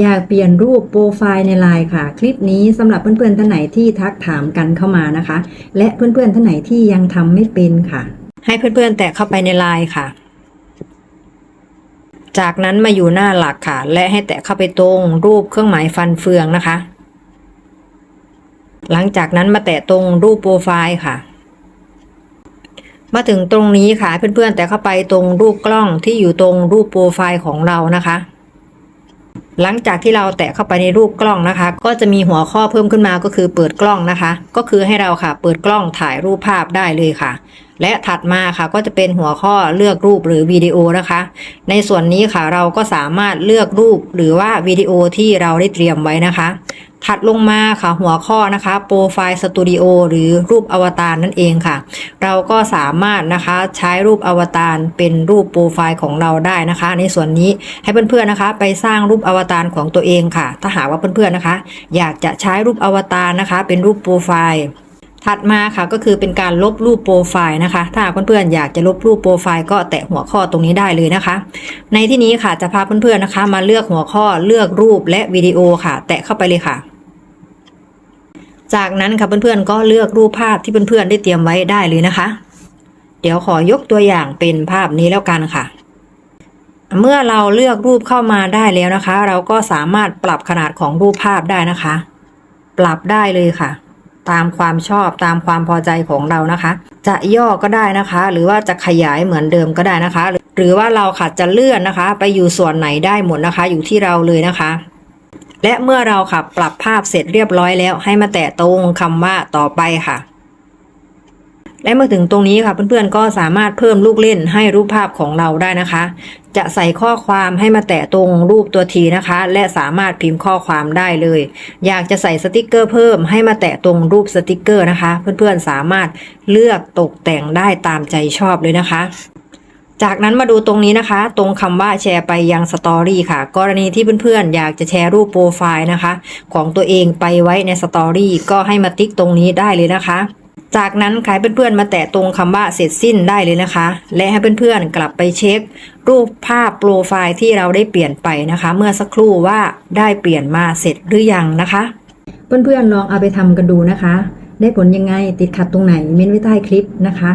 อยากเปลี่ยนรูปโปรไฟล์ในไลน์ค่ะ คลิปนี้สำหรับเพื่อนๆท่านไหนที่ทักถามกันเข้ามานะคะ และเพื่อนๆท่านไหนที่ยังทำไม่เป็นค่ะ ให้เพื่อนๆแตะเข้าไปในไลน์ค่ะ จากนั้นมาอยู่หน้าหลักค่ะ และให้แตะเข้าไปตรงรูปเครื่องหมายฟันเฟืองนะคะ หลังจากนั้นมาแตะตรงรูปโปรไฟล์ค่ะมาถึงตรงนี้ค่ะเพื่อนๆแต่เข้าไปตรงรูปกล้องที่อยู่ตรงรูปโปรไฟล์ของเรานะคะ หลังจากที่เราแตะเข้าไปในรูปกล้องนะคะ ก็จะมีหัวข้อเพิ่มขึ้นมาก็คือเปิดกล้องนะคะ ก็คือให้เราค่ะ เปิดกล้องถ่ายรูปภาพได้เลยค่ะ และถัดมาค่ะก็จะเป็นหัวข้อเลือกรูปหรือวิดีโอนะคะ ในส่วนนี้ค่ะเราก็สามารถเลือกรูปหรือว่าวิดีโอที่เราได้เตรียมไว้นะคะ ถัดลงมาค่ะหัวข้อนะคะโปรไฟล์สตูดิโอหรือรูปอวตารนั่นเองค่ะ เราก็สามารถนะคะใช้รูปอวตารเป็นรูปโปรไฟล์ของเราได้นะคะ ในส่วนนี้ให้เพื่อนๆนะคะ ไปสร้างรูปอวตารของตัวเองค่ะ ถ้าหากว่าเพื่อนๆนะคะ อยากจะใช้รูปอวตารนะคะ เป็นรูปโปรไฟล์ถัดมาค่ะก็คือเป็นการลบรูปโปรไฟล์นะคะ ถ้าเพื่อนๆอยากจะลบรูปโปรไฟล์ก็แตะหัวข้อตรงนี้ได้เลยนะคะ ในที่นี้ค่ะจะพาเพื่อนๆนะคะ มาเลือกหัวข้อเลือกรูปและวิดีโอค่ะ แตะเข้าไปเลยค่ะ จากนั้นค่ะเพื่อนๆก็เลือกรูปภาพที่เพื่อนๆได้เตรียมไว้ได้เลยนะคะ เดี๋ยวขอยกตัวอย่างเป็นภาพนี้แล้วกันค่ะ เมื่อเราเลือกรูปเข้ามาได้แล้วนะคะ เราก็สามารถปรับขนาดของรูปภาพได้นะคะ ปรับได้เลยค่ะ ตามความชอบตามความพอใจของเรานะคะ จะย่อก็ได้นะคะ หรือว่าจะขยายเหมือนเดิมก็ได้นะคะ หรือว่าเราค่ะจะเลื่อนนะคะ ไปอยู่ส่วนไหนได้หมดนะคะ อยู่ที่เราเลยนะคะ และเมื่อเราค่ะ ปรับภาพเสร็จเรียบร้อยแล้ว ให้มาแตะตรงคำว่าต่อไปค่ะ และเมื่อถึงตรงนี้ค่ะ เพื่อนๆก็สามารถเพิ่มลูกเล่นให้รูปภาพของเราได้นะคะ จะใส่ข้อความให้มาแตะตรงรูปตัวทีนะคะ และสามารถพิมพ์ข้อความได้เลย อยากจะใส่สติกเกอร์เพิ่มให้มาแตะตรงรูปสติกเกอร์นะคะ เพื่อนๆสามารถเลือกตกแต่งได้ตามใจชอบเลยนะคะ จากนั้นมาดูตรงนี้นะคะ ตรงคำว่าแชร์ไปยังสตอรี่ค่ะ กรณีที่เพื่อนๆ อยากจะแชร์รูปโปรไฟล์นะคะ ของตัวเองไปไว้ในสตอรี่ก็ให้มาติ๊กตรงนี้ได้เลยนะคะ จากนั้นใครเพื่อนๆ มาแตะตรงคำว่าเสร็จสิ้นได้เลยนะคะ และให้เพื่อนๆ กลับไปเช็ค รูปภาพโปรไฟล์ที่เราได้เปลี่ยนไปนะคะ เมื่อสักครู่ว่าได้เปลี่ยนมาเสร็จหรือยังนะคะ เพื่อนๆ ลองเอาไปทำกันดูนะคะ ได้ผลยังไงติดขัดตรงไหนเม้นไว้ใต้คลิปนะคะ